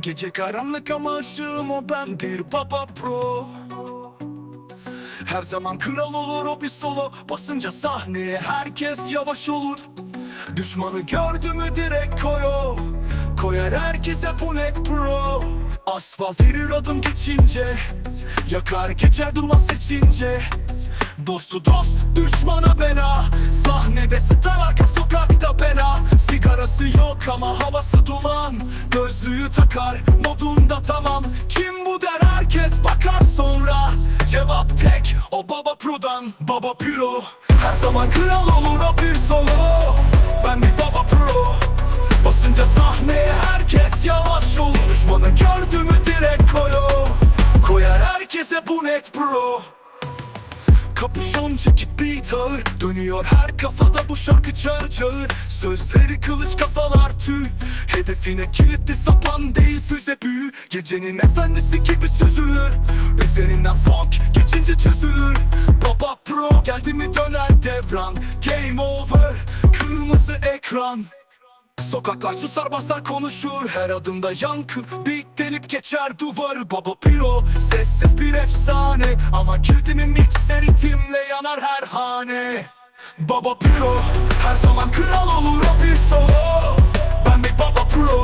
Gece karanlık ama ışığım o ben bir Baba Pro. Her zaman kral olur o bir solo. Basınca sahneye herkes yavaş olur. Düşmanı gördü mü direkt koyo. Koyar herkese bu net pro. Asfalt erir adım geçince. Yakar geçer durmaz seçince. Dostu dost düşmana bela. Sahnede star arka bela Sigarası yok ama havası duman. Gözlüğü takar modunda tamam. Kim bu der? Herkes bakar sonra. Cevap tek o baba prodan. Baba piro Her zaman kral olur o bir solo. Ben bir baba pro. Basınca sahneye herkes yavaş olur. Düşmanı gördü direkt koyo. Koyar herkese bu net bro Kapüşon ceket beat ağır Dönüyor. Her kafada bu şarkı çağır çağır. Sözleri kılıç kafalar tüy. Hedefine kilitli sapan değil füze büyü. Gecenin efendisi gibi süzülür. Üzerinden funk geçince çözülür. Baba pro geldi mi döner devran. Game over kırmızı ekran Sokaklar susar basar konuşur Her adımda yankı. Beat delip geçer duvarı Baba Piro. Sessiz bir efsane Ama kildimin mikser ritimle yanar her hane. Baba Piro Her zaman kral olur o bir solo. Ben bir Baba Pro